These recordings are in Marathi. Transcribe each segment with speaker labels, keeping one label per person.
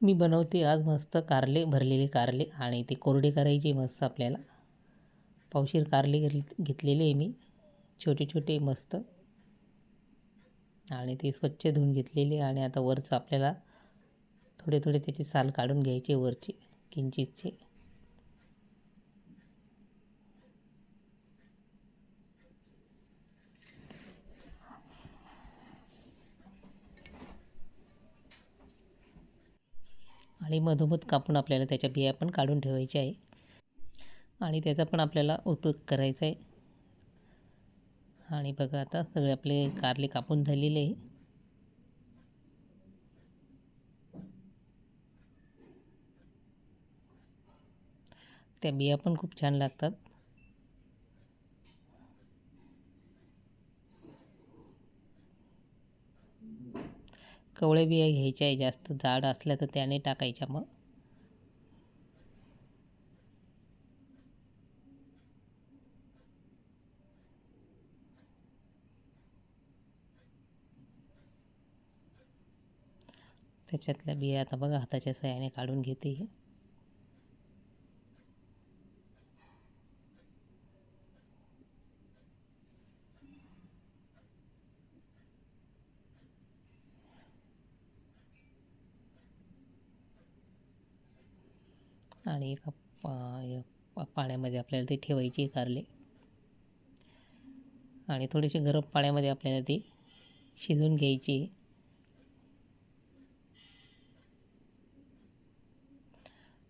Speaker 1: मी बनवते आज मस्त कारले भरलेले कारले आणि ते कोरडे करायचे मस्त आपल्याला. पावशीर कारले घेतले घेतलेले आहे मी. छोटे छोटे मस्त. आणि ते स्वच्छ धुवून घेतलेले आणि आता वरचं आपल्याला थोडे थोडे त्याचे साल काढून घ्यायचे वरचे किंचितचे. आणि मधोमध कापून आपल्याला त्याच्या बिया पण काढून ठेवायच्या आहे. आणि त्याचा पण आपल्याला उपयोग करायचा आहे. आणि बघा आता सगळे आपले कारले कापून झालेले आहे. त्या बिया पण खूप छान लागतात. कवळे बिया घ्यायच्या आहे जास्त जाड असल्या तर त्याने टाकायच्या मग. त्याच्यातल्या बिया आता बघा हाताच्या सहाय्याने काढून घेते आणि एका पा पाण्यामध्ये आपल्याला ते ठेवायचे कारले आणि थोडेसे गरम पाण्यामध्ये आपल्याला ते शिजवून घ्यायचे.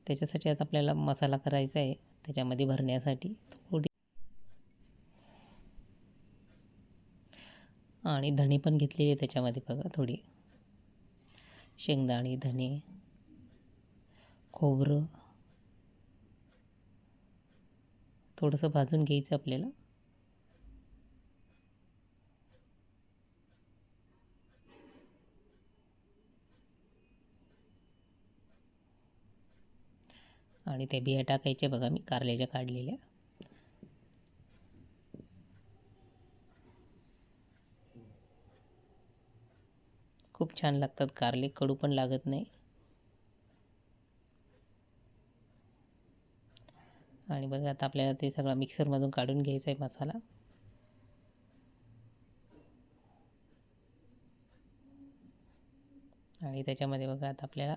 Speaker 1: त्याच्यासाठी आता आपल्याला मसाला करायचा आहे. त्याच्यामध्ये भरण्यासाठी थोडी आणि धणे पण घेतलेली आहे त्याच्यामध्ये बघा थोडी. शेंगदाणे धणे खोबरं. थोडंसं भाजून घ्यायचं आपल्याला. आणि त्या बिया टाकायच्या बघा मी कारल्याच्या काढलेल्या. खूप छान लागतात कारले कडू पण लागत नाही. आणि बघा आता आपल्याला ते सगळं मिक्सरमधून काढून घ्यायचा आहे मसाला. आणि त्याच्यामध्ये बघा आता आपल्याला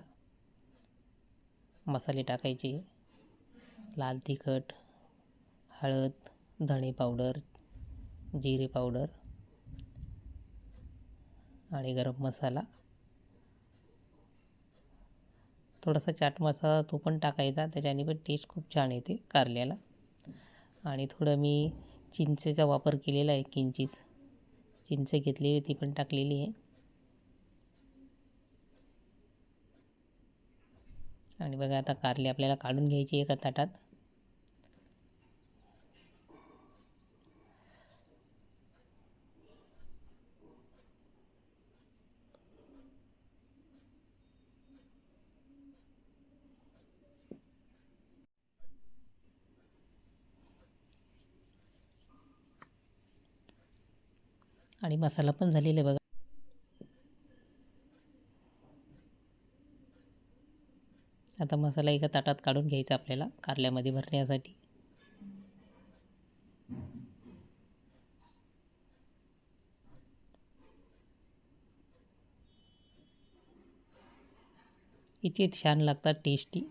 Speaker 1: मसाले टाकायचे. लाल तिखट हळद धणे पावडर जिरे पावडर आणि गरम मसाला. थोडासा चाट मसाला तो पण टाकायचा त्याच्याने पण टेस्ट खूप छान येते कारल्याला. आणि थोडं मी चिंचेचा वापर केलेला आहे किंचित चिंच घेतलेली ती पण टाकलेली आहे. आणि बघा आता कारले आपल्याला काढून घ्यायची एका ताटात. आणि मसाला पण झालेला आहे बघा. आता मसाला एका ताटात काढून घ्यायचा आपल्याला कारल्यामध्ये भरण्यासाठी. इतके छान लागतात टेस्टी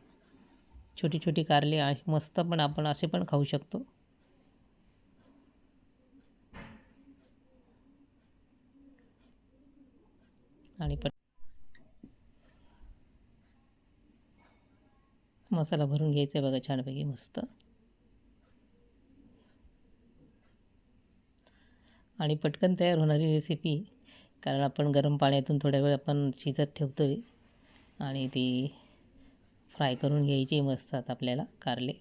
Speaker 1: छोटी छोटी कारले मस्त पण आपण असे पण खाऊ शकतो. आणि पट मसाला भरून घ्यायचा आहे बघा छानपैकी मस्त. आणि पटकन तयार होणारी रेसिपी कारण आपण गरम पाण्यातून थोड्या वेळ आपण शिजत ठेवतो आहे आणि ती फ्राय करून घ्यायची मस्त आता आपल्याला कारले.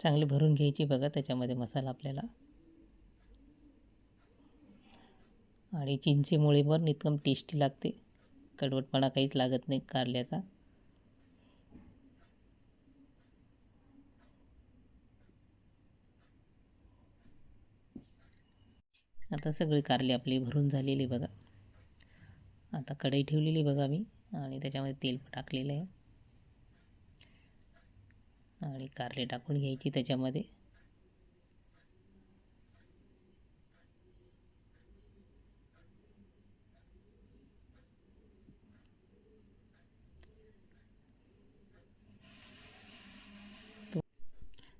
Speaker 1: चांगली भरून घ्यायची बघा त्याच्यामध्ये मसाला आपल्याला. आणि चिंचेमुळे पण नितकम टेस्टी लागते. कडवटपणा काहीच लागत नाही कारल्याचा. आता सगळी कारली आपली भरून झालेली बघा. आता कढई ठेवलेली बघा मी आणि त्याच्यामध्ये तेल टाकलेलं आहे. आणि कारले टाकून घ्यायची त्याच्यामध्ये.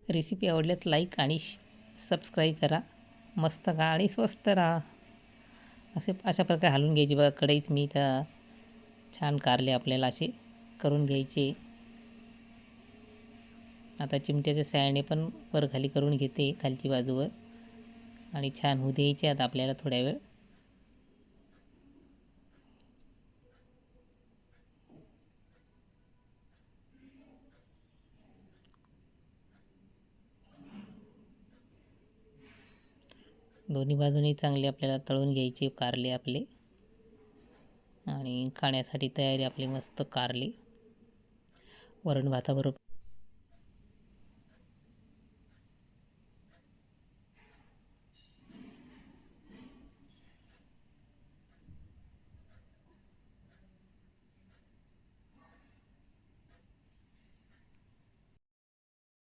Speaker 1: रेसिपी आवडल्यास लाईक आणि सबस्क्राईब करा. मस्त का आणि स्वस्त राहा. असे अशा प्रकारे हलवून घ्यायची. बघा कढईच मी तर छान कारले आपल्याला असे करून घ्यायचे. आता चिमट्याच्या सायाने पण वर खाली करून घेते खालची बाजूवर. आणि छान होऊ द्यायचे आता आपल्याला थोड्या वेळ. दोन्ही बाजूने चांगले आपल्याला तळून घ्यायचे कारले आपले. आणि खाण्यासाठी तयारी आपली मस्त कारले. वरण भाताबरोबर